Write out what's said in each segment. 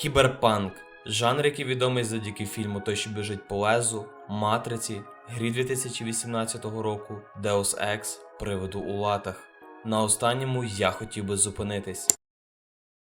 Кіберпанк жанр, який відомий завдяки фільму Той, що біжить по лезу, Матриці, грі 2018 року, Deus Ex, Приводу у латах. На останньому я хотів би зупинитись.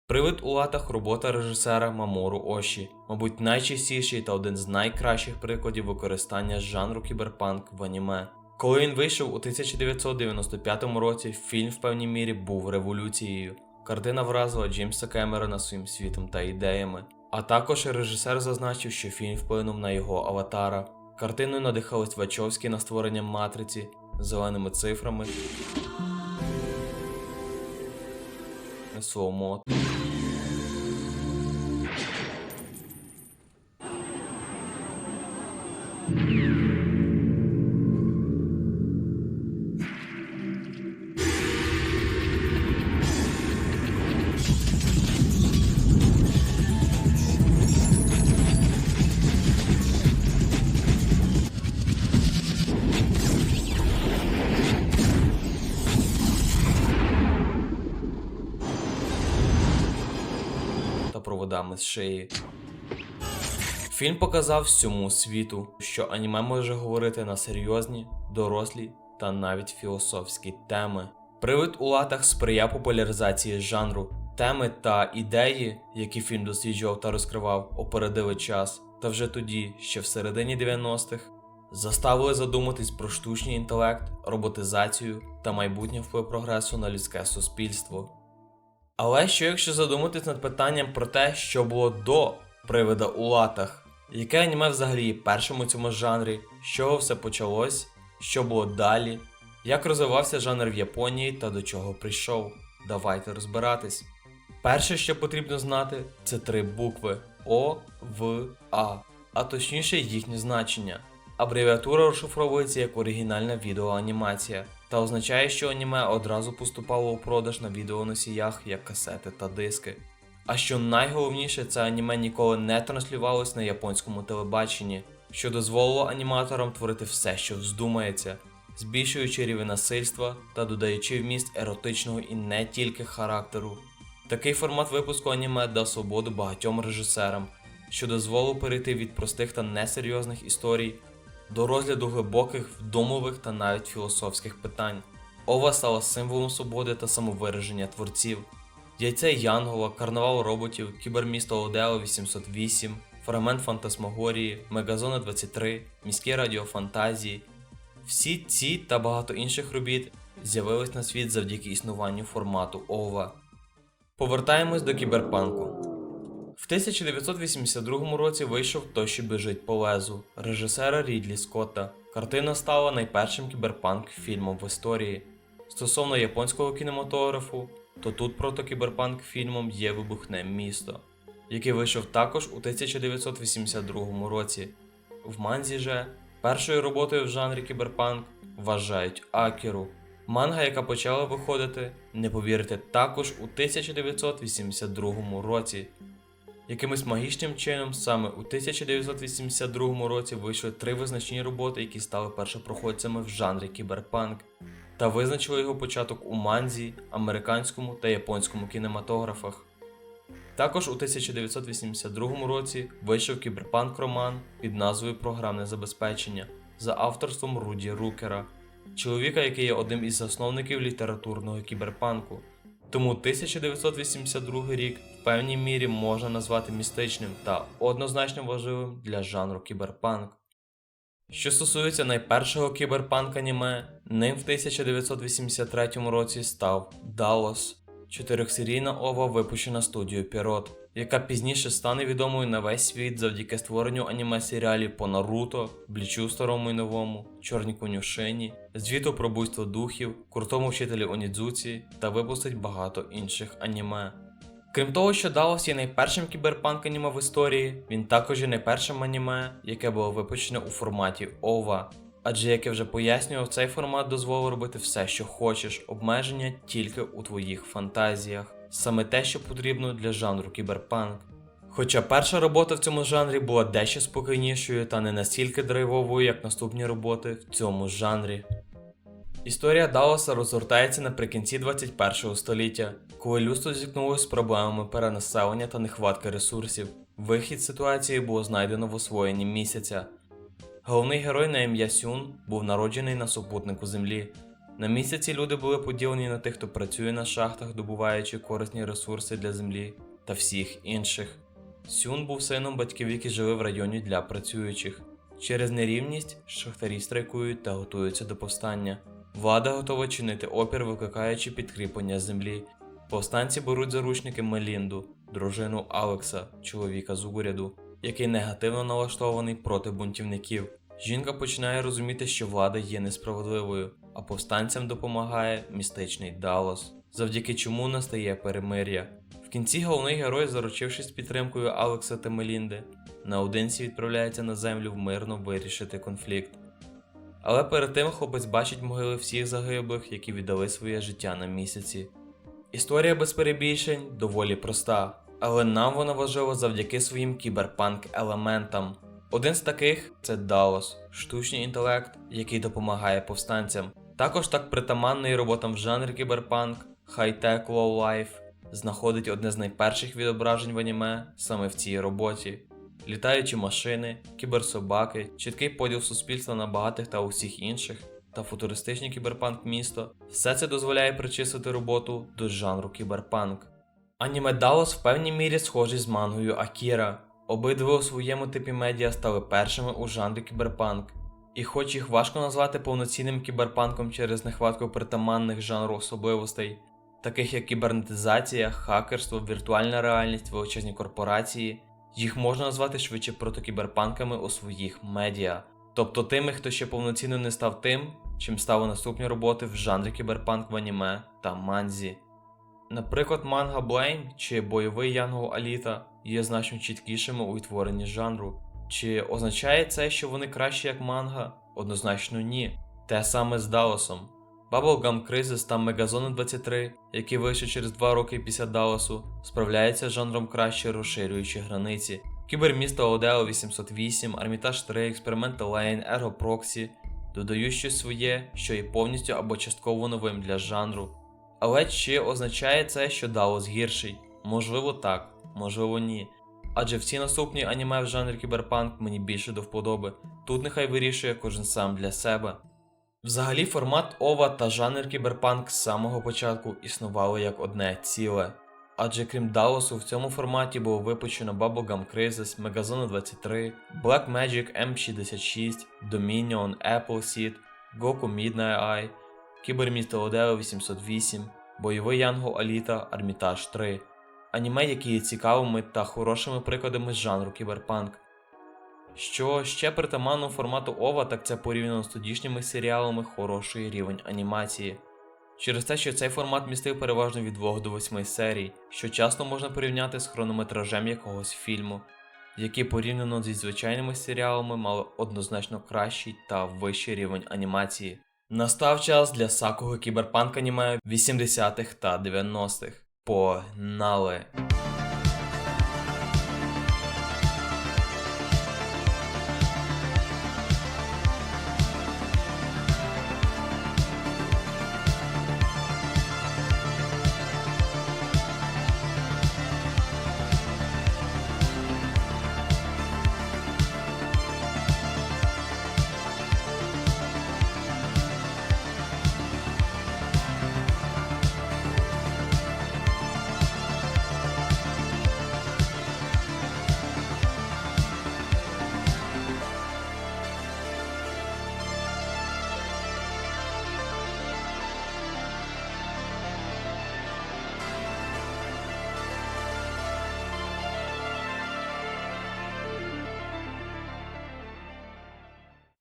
Привид у латах робота режисера Мамору Оші, мабуть, найчастіший та один з найкращих прикладів використання жанру кіберпанк в аніме. Коли він вийшов у 1995 році, фільм в певній мірі був революцією. Картина вразила Джеймса Кемерона своїм світом та ідеями. А також режисер зазначив, що фільм вплинув на його аватара. Картиною надихались Вачовські на створення матриці зеленими цифрами. Слоумо. Проводами з шиї. Фільм показав всьому світу, що аніме може говорити на серйозні, дорослі та навіть філософські теми. Привид у латах сприяв популяризації жанру. Теми та ідеї, які фільм досліджував та розкривав, опередили час, та вже тоді, ще в середині 90-х, заставили задуматись про штучний інтелект, роботизацію та майбутній вплив прогресу на людське суспільство. Але що якщо задуматись над питанням про те, що було до привида у латах, яке аніме взагалі першим у цьому жанрі, з чого все почалось, що було далі, як розвивався жанр в Японії та до чого прийшов? Давайте розбиратись. Перше, що потрібно знати, це три букви О, В, А, а точніше їхнє значення. Абревіатура розшифровується як оригінальна відеоанімація та означає, що аніме одразу поступало у продаж на відеоносіях як касети та диски. А що найголовніше, це аніме ніколи не транслювалось на японському телебаченні, що дозволило аніматорам творити все, що вздумається, збільшуючи рівень насильства та додаючи вміст еротичного і не тільки характеру. Такий формат випуску аніме дав свободу багатьом режисерам, що дозволив перейти від простих та несерйозних історій до розгляду глибоких, вдумових та навіть філософських питань. Ова стала символом свободи та самовираження творців. Яйце Янгола, карнавал роботів, кібермісто Одео 808, фрагмент фантасмагорії, Мегазона 23, міські радіофантазії. Всі ці та багато інших робіт з'явились на світ завдяки існуванню формату ОВА. Повертаємось до кіберпанку. В 1982 році вийшов Той, біжить по лезу режисера Рідлі Скотта. Картина стала найпершим кіберпанк фільмом в історії. Стосовно японського кінематографу, то тут прото кіберпанк фільмом є Вибухне місто, який вийшов також у 1982 році. В Манзі же першою роботою в жанрі кіберпанк вважають Акіру. Манга, яка почала виходити, не повірите, також у 1982 році. Якимось магічним чином саме у 1982 році вийшли три визначні роботи, які стали першопроходцями в жанрі кіберпанк, та визначили його початок у манзі, американському та японському кінематографах. Також у 1982 році вийшов кіберпанк-роман під назвою Програмне забезпечення за авторством Руді Рукера, чоловіка, який є одним із засновників літературного кіберпанку. Тому 1982 рік в певній мірі можна назвати містичним та однозначно важливим для жанру кіберпанк. Що стосується найпершого кіберпанк аніме, ним в 1983 році став Даллас, чотирьохсерійна ова випущена студією Пірот, яка пізніше стане відомою на весь світ завдяки створенню аніме серіалів по Наруто, Блічу старому і новому, Чорній конюшині, звіту про буйство духів, крутому вчителі Онідзуці та випустить багато інших аніме. Крім того, що Даллас є найпершим кіберпанк аніме в історії, він також є найпершим аніме, яке було випущене у форматі OVA. Адже, як я вже пояснював, цей формат дозволив робити все, що хочеш, обмеження тільки у твоїх фантазіях, саме те, що потрібно для жанру кіберпанк. Хоча перша робота в цьому жанрі була дещо спокійнішою та не настільки драйвовою, як наступні роботи в цьому жанрі. Історія Далласа розгортається наприкінці 21 століття, коли людство зіткнулося з проблемами перенаселення та нехватки ресурсів. Вихід ситуації було знайдено в освоєнні місяця. Головний герой на ім'я Сюн був народжений на супутнику Землі. На місяці люди були поділені на тих, хто працює на шахтах, добуваючи корисні ресурси для землі, та всіх інших. Сюн був сином батьків, які жили в районі для працюючих. Через нерівність шахтарі страйкують та готуються до повстання. Влада готова чинити опір, викликаючи підкріплення землі. Повстанці беруть заручники Мелінду, дружину Алекса, чоловіка з уряду, який негативно налаштований проти бунтівників. Жінка починає розуміти, що влада є несправедливою, а повстанцям допомагає містичний Даллас, завдяки чому настає перемир'я. В кінці головний герой, заручившись підтримкою Алекса та Мелінди, наодинці відправляється на землю мирно вирішити конфлікт. Але перед тим хлопець бачить могили всіх загиблих, які віддали своє життя на місяці. Історія без перебільшень доволі проста, але нам вона важлива завдяки своїм кіберпанк-елементам. Один з таких це Далос, штучний інтелект, який допомагає повстанцям. Також так притаманний роботам в жанрі кіберпанк, хай-тек лоу-лайф знаходить одне з найперших відображень в аніме саме в цій роботі. Літаючі машини, кіберсобаки, чіткий поділ суспільства на багатих та усіх інших, та футуристичний кіберпанк місто все це дозволяє причислити роботу до жанру кіберпанк. Аніме Даллас в певній мірі схожий з мангою Акіра. Обидва у своєму типі медіа стали першими у жанрі кіберпанк. І хоч їх важко назвати повноцінним кіберпанком через нехватку притаманних жанру особливостей, таких як кібернетизація, хакерство, віртуальна реальність, величезні корпорації, їх можна назвати швидше протокіберпанками у своїх медіа, тобто тими, хто ще повноцінно не став тим, чим стали наступні роботи в жанрі кіберпанк в аніме та манзі. Наприклад, манга Блейм чи бойовий Янгол Аліта є значно чіткішими у відтворенні жанру. Чи означає це, що вони кращі як манга? Однозначно ні. Те саме з Далласом. Bubblegum Crisis та Megazone 23, які вийшли через 2 роки після Далласу, справляються з жанром краще розширюючи границі. Кібермісто Одео 808, Армітаж 3, Експерименти Лейн, Ergo Proxy додають щось своє, що є повністю або частково новим для жанру. Але чи означає це, що Даллас гірший? Можливо так, можливо ні. Адже всі наступні аніме в жанрі кіберпанк мені більше до вподоби. Тут нехай вирішує кожен сам для себе. Взагалі, формат ова та жанр кіберпанк з самого початку існували як одне ціле. Адже крім Далласу, в цьому форматі було випущено Bubblegum Crisis, Megazone 23, Black Magic M66, Dominion, Apple Seed, Goku Midnight Eye, Кібермісто Одео 808, Бойовий Янгол Аліта, Армітаж 3. Аніме, які є цікавими та хорошими прикладами з жанру кіберпанк. Що ще притаманно формату ова, так це порівняно з тодішніми серіалами хороший рівень анімації. Через те, що цей формат містив переважно від 2 до 8 серій, що часто можна порівняти з хронометражем якогось фільму, які порівняно зі звичайними серіалами мали однозначно кращий та вищий рівень анімації. Настав час для сакого кіберпанк аніме 80-х та 90-х. Погнали!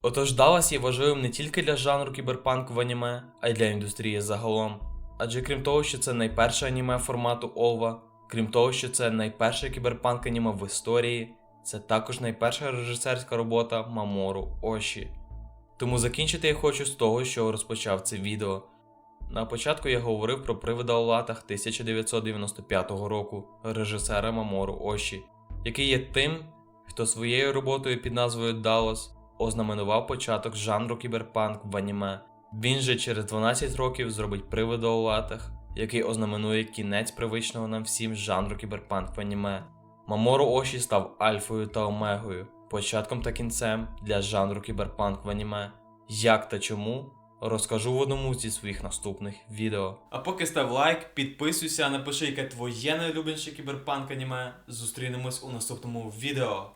Отож, Даллас є важливим не тільки для жанру кіберпанк в аніме, а й для індустрії загалом. Адже крім того, що це найперше аніме формату Ова, крім того, що це найперше кіберпанк аніме в історії, це також найперша режисерська робота Мамору Оші. Тому закінчити я хочу з того, що розпочав це відео. На початку я говорив про привида у латах 1995 року режисера Мамору Оші, який є тим, хто своєю роботою під назвою Dallas ознаменував початок жанру кіберпанк в аніме. Він же через 12 років зробить привида у латах який ознаменує кінець привичного нам всім жанру кіберпанк в аніме. Маморо Оші став альфою та омегою, початком та кінцем для жанру кіберпанк в аніме. Як та чому? Розкажу в одному зі своїх наступних відео. А поки став лайк, підписуйся, напиши, яке твоє найулюбленіше кіберпанк аніме. Зустрінемось у наступному відео.